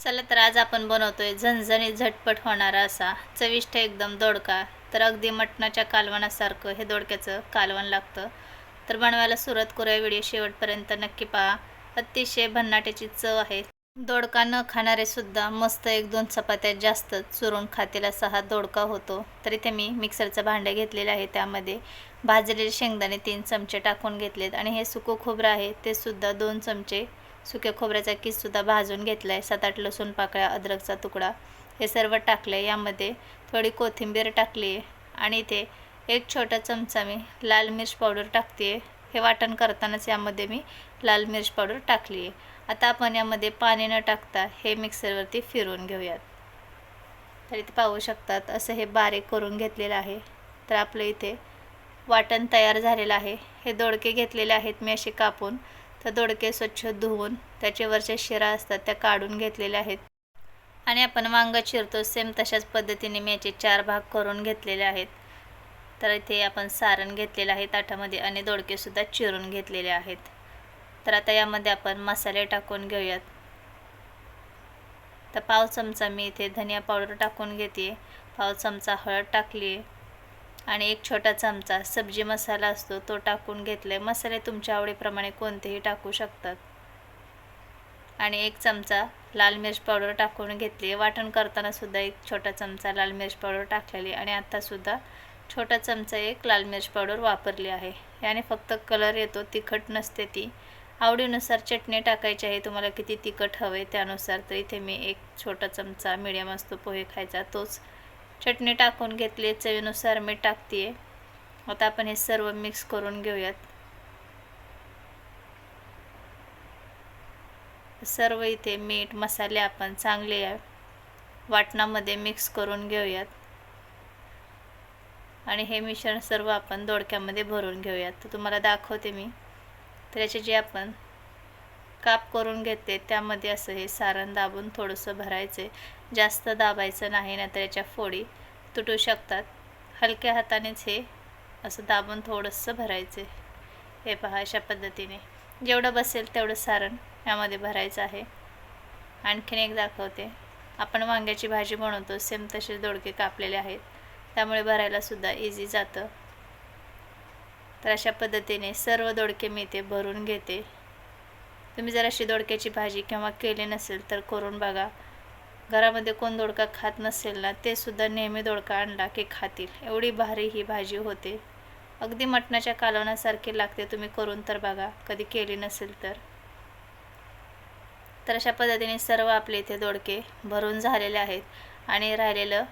चला तर आज आपण बनवतोय झणझणीत झटपट होणारा असा चविष्ट एकदम दोडका. तर अगदी मटणाच्या कालवणासारखं हे दोडक्याचं कालवण लागतं. तर बनवायला सुरुवात करूया. व्हिडिओ शेवटपर्यंत नक्की पहा. अतिशय भन्नाट्याची चव आहे. दोडका न खाणारे सुद्धा मस्त एक दोन चपात्या जास्त चुरून खातील असा हा दोडका होतो. तर इथे मी मिक्सरचं भांडं घेतलेलं आहे त्यामध्ये. भाजलेले शेंगदाणे तीन चमचे टाकून घेतलेत आणि हे सुकं खोबरं आहे ते सुद्धा दोन चमचे सुक्या खोबऱ्याचा किससुद्धा भाजून घेतला आहे सात आठ लसूण पाकळ्या अद्रकचा तुकडा हे सर्व टाकलं आहे यामध्ये थोडी कोथिंबीर टाकली आहे आणि इथे एक छोटा चमचा मी लाल मिर्च पावडर टाकते आहे हे वाटण करतानाच यामध्ये मी लाल मिर्च पावडर टाकली आहे आता आपण यामध्ये पाणी न टाकता हे मिक्सरवरती फिरवून घेऊयात. तर इथे पाहू शकतात असं हे बारीक करून घेतलेलं आहे. तर आपलं इथे वाटण तयार झालेलं आहे. हे दोडके घेतलेले आहेत मी असे कापून. तर दोडके स्वच्छ धुवून त्याचे वरच्या शिरा असतात त्या काढून घेतलेल्या आहेत. आणि आपण वांग चिरतो सेम तशाच पद्धतीने मी याचे चार भाग करून घेतलेले आहेत. तर इथे आपण सारण घेतलेलं आहे ताटामध्ये आणि दोडकेसुद्धा चिरून घेतलेले आहेत. तर आता यामध्ये आपण मसाले टाकून घेऊयात. तर पाव चमचा मी इथे धनिया पावडर टाकून घेते. पाव चमचा हळद टाकली. आहे आणि एक छोटा चमचा सब्जी मसाला असतो तो टाकून घेतला. आहे मसाले तुमच्या आवडीप्रमाणे कोणतेही टाकू शकतात. आणि एक चमचा लाल मिरच पावडर टाकून घेतली. वाटण करताना सुद्धा एक छोटा चमचा लाल मिरच पावडर टाकलेली. आणि आत्तासुद्धा छोटा चमचा एक लाल मिरच पावडर वापरली आहे. याने फक्त कलर येतो तिखट नसते ती. आवडीनुसार चटणी टाकायची आहे. तुम्हाला किती तिखट हवे त्यानुसार तर इथे मी एक छोटा चमचा मिडियम असतो पोहे खायचा तोच चटणी टाकून घेतली चवीनुसार मीठ टाकते आता आपण हे सर्व मिक्स करून घेऊयात. सर्व इथे मीठ मसाले आपण चांगले वाटणामध्ये मिक्स करून घेऊयात. आणि हे मिश्रण सर्व आपण दोडक्यामध्ये भरून घेऊयात. तर तुम्हाला दाखवते मी. तर याचे जे आपण काप करून घेते त्यामध्ये असं हे सारण दाबून थोडंसं भरायचं आहे जास्त दाबायचं नाही नंतर याच्या फोडी तुटू शकतात. हलक्या हातानेच हे असं दाबून थोडंसं भरायचं. हे पहा अशा पद्धतीने. जेवढं बसेल तेवढं सारण यामध्ये भरायचं आहे. आणखीन एक दाखवते. आपण वांग्याची भाजी बनवतो सेम तसे दोडके कापलेले आहेत. त्यामुळे भरायला सुद्धा इझी जातं. तर अशा पद्धतीने सर्व दोडके मी ते भरून घेते. तुम्ही जर अशी दोडक्याची भाजी किंवा केली नसेल तर करून बघा. घरामध्ये कोण दोडका खात नसेल ना ते सुद्धा नेहमी दोडका आणला की खातील. एवढी भारी ही भाजी होते. अगदी मटणाच्या कालवण्यासारखी लागते तुम्ही करून तर बघा कधी केली नसेल तर. तर अशा पद्धतीने सर्व आपले इथे दोडके भरून झालेले आहेत आणि राहिलेलं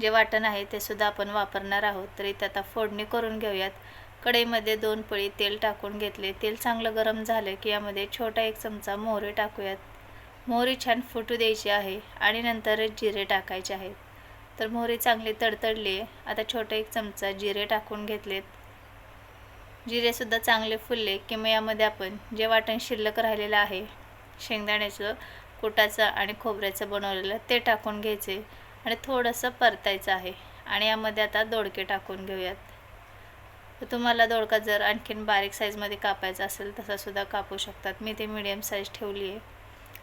जे वाटण आहे ते सुद्धा आपण वापरणार आहोत. तर इथे आता फोडणी करून घेऊयात. कढईमध्ये दोन पळी तेल टाकून घेतले. तेल चांगलं गरम झालं की यामध्ये छोटा एक चमचा मोहरी टाकूयात. मोहरी छान फुटू द्यायची आहे आणि नंतर जिरे टाकायचे आहेत. तर मोहरी चांगली तडतडली. आता छोटा एक चमचा जिरे टाकून घेतलेत. जिरेसुद्धा चांगले फुलले की मग यामध्ये आपण जे वाटण शिल्लक राहिलेलं आहे शेंगदाण्याचं कुटाचं आणि खोबऱ्याचं बनवलेलं ते टाकून घ्यायचे आणि थोडंसं परतायचं आहे आणि यामध्ये आता दोडके टाकून घेऊयात. तर तुम्हाला दोडका जर आणखीन बारीक साईजमध्ये कापायचा असेल तसासुद्धा कापू शकतात. मी ते मीडियम साईज ठेवली आहे.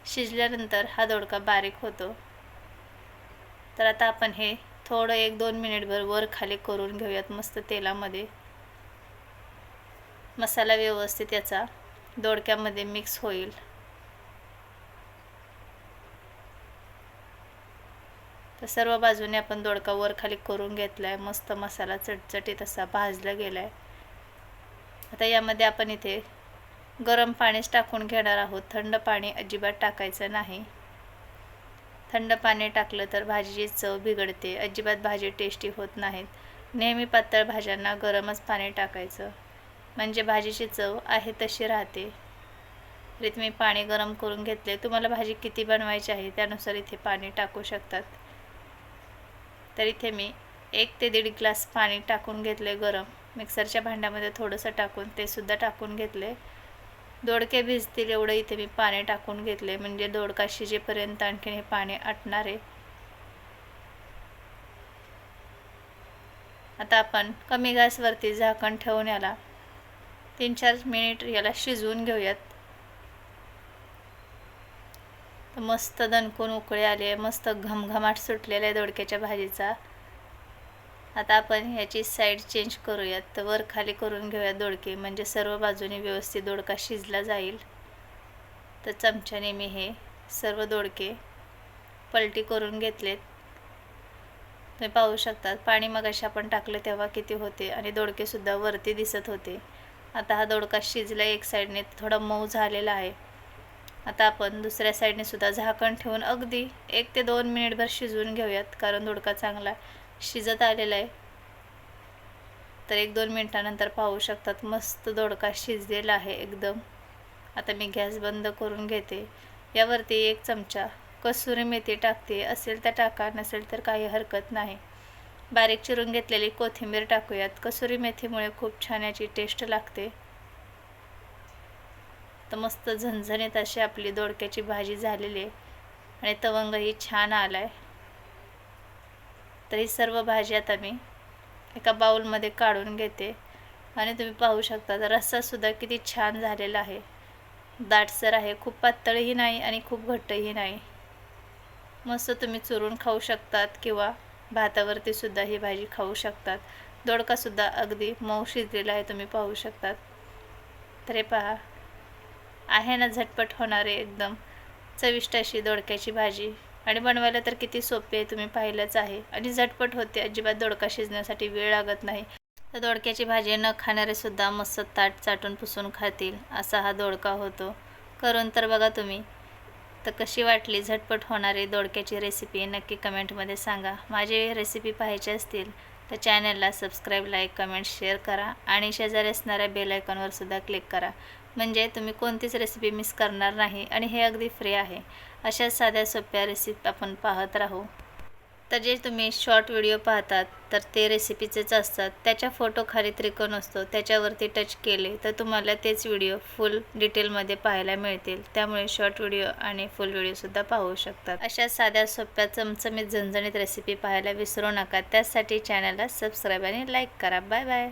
शिजल्यानंतर हा दोडका बारीक होतो. तर आता आपण हे थोडं एक दोन मिनिटभर वर खाली करून घेऊयात मस्त तेलामध्ये. मसाला व्यवस्थित याचा दोडक्यामध्ये मिक्स होईल. तर सर्व बाजूने आपण दोडका वर खाली करून घेतला आहे मस्त मसाला चटचटीत असा भाजला गेला आहे आता यामध्ये आपण इथे गरम पाणीच टाकून घेणार आहोत. थंड पाणी अजिबात टाकायचं नाही. थंड पाणी टाकलं तर भाजीची चव बिघडते. अजिबात भाजी टेस्टी होत नाहीत. नेहमी पातळ भाज्यांना गरमच पाणी टाकायचं. म्हणजे भाजीची चव आहे तशी राहते. तरी तुम्ही पाणी गरम करून घेतले तुम्हाला भाजी किती बनवायची आहे त्यानुसार इथे पाणी टाकू शकतात. तर इथे मी एक ते दीड ग्लास पाणी टाकून घेतले गरम. मिक्सरच्या भांड्यामध्ये थोडंसं टाकून ते सुद्धा टाकून घेतले. दोडके भिजतील एवढं इथे मी पाणी टाकून घेतले म्हणजे दोडका शिजेपर्यंत आणखीन हे पाणी आटणार आहे. आता आपण कमी गॅसवरती झाकण ठेवून याला तीन चार मिनिट याला शिजवून घेऊयात. मस्त दणकून उकळे आले मस्त घमघमाट सुटलेला आहे दोडक्याच्या भाजीचा. आता आपण ह्याची साईड चेंज करूयात. तर वर खाली करून घेऊयात दोडके. म्हणजे सर्व बाजूने व्यवस्थित दोडका शिजला जाईल. तर चमच्याने मी हे सर्व दोडके पलटी करून घेतलेत. तुम्ही पाहू शकतात पाणी मगाशी आपण टाकलं तेव्हा किती होते आणि दोडकेसुद्धा वरती दिसत होते. आता हा दोडका शिजला एक साईडने थोडा मऊ झालेला आहे. आता आपण दुसऱ्या साईडने सुद्धा झाकण ठेवून अगदी एक ते दोन मिनिटभर शिजवून घेऊयात कारण दोडका चांगला शिजत आलेलं आहे. तर एक दोन मिनटानंतर पाहू शकतात मस्त दोडका शिजलेला आहे एकदम. आता मी गॅस बंद करून घेते. यावरती एक चमचा कसुरी मेथी टाकते. असेल तर टाका नसेल तर काही हरकत नाही. बारीक चिरून घेतलेली कोथिंबीर टाकूयात. कसुरी मेथीमुळे खूप छान याची टेस्ट लागते. तर मस्त झणझणीत अशी आपली दोडक्याची भाजी झालेली आहे. आणि तवंगही छान आला आहे तर ही सर्व भाजी आता मी एका बाऊलमध्ये काढून घेते. आणि तुम्ही पाहू शकता तर रस्सासुद्धा किती छान झालेला आहे. दाटसर आहे खूप पातळही नाही आणि खूप घट्टही नाही. मस्त तुम्ही चुरून खाऊ शकतात किंवा भातावरती सुद्धा ही भाजी खाऊ शकतात. दोडकासुद्धा अगदी मऊ शिजलेला आहे तुम्ही पाहू शकतात. तर हे पहा आहे ना झटपट होणारे एकदम चविष्ट अशी दोडक्याची भाजी. आणि बनवायला तर किती सोपे आहे तुम्ही पाहिलंच आहे. आणि झटपट होते अजिबात दोडका शिजण्यासाठी वेळ लागत नाही. तर दोडक्याची भाजी न खाणारे सुद्धा मस्त ताट चाटून पुसून खातील असा हा दोडका होतो. करून तर बघा तुम्ही. तर कशी वाटली झटपट होणारी दोडक्याची रेसिपी नक्की कमेंटमध्ये सांगा. माझे रेसिपी पाहायचे असतील तर चॅनलला सबस्क्राईब लाईक कमेंट शेअर करा आणि शेजारी असणाऱ्या बेल आयकॉनवर सुद्धा क्लिक करा. म्हणजे तुम्ही कोणतीच रेसिपी मिस करणार नाही आणि हे अगदी फ्री आहे. अशाच साध्या सोप्या रेसिपी आपण पाहत राहू. तर जे तुम्ही शॉर्ट व्हिडिओ पाहतात तर ते रेसिपीचेच असतात. त्याच्या फोटो खाली त्रिकोण असतो. त्याच्यावरती टच केले तर तुम्हाला तेच व्हिडिओ फुल डिटेलमध्ये पाहायला मिळतील. त्यामुळे शॉर्ट व्हिडिओ आणि फुल व्हिडिओसुद्धा पाहू शकतात. अशा साध्या सोप्या चमचमीत झणझणीत रेसिपी पाहायला विसरू नका. त्यासाठी चॅनलला सबस्क्राईब आणि लाईक करा. Bye bye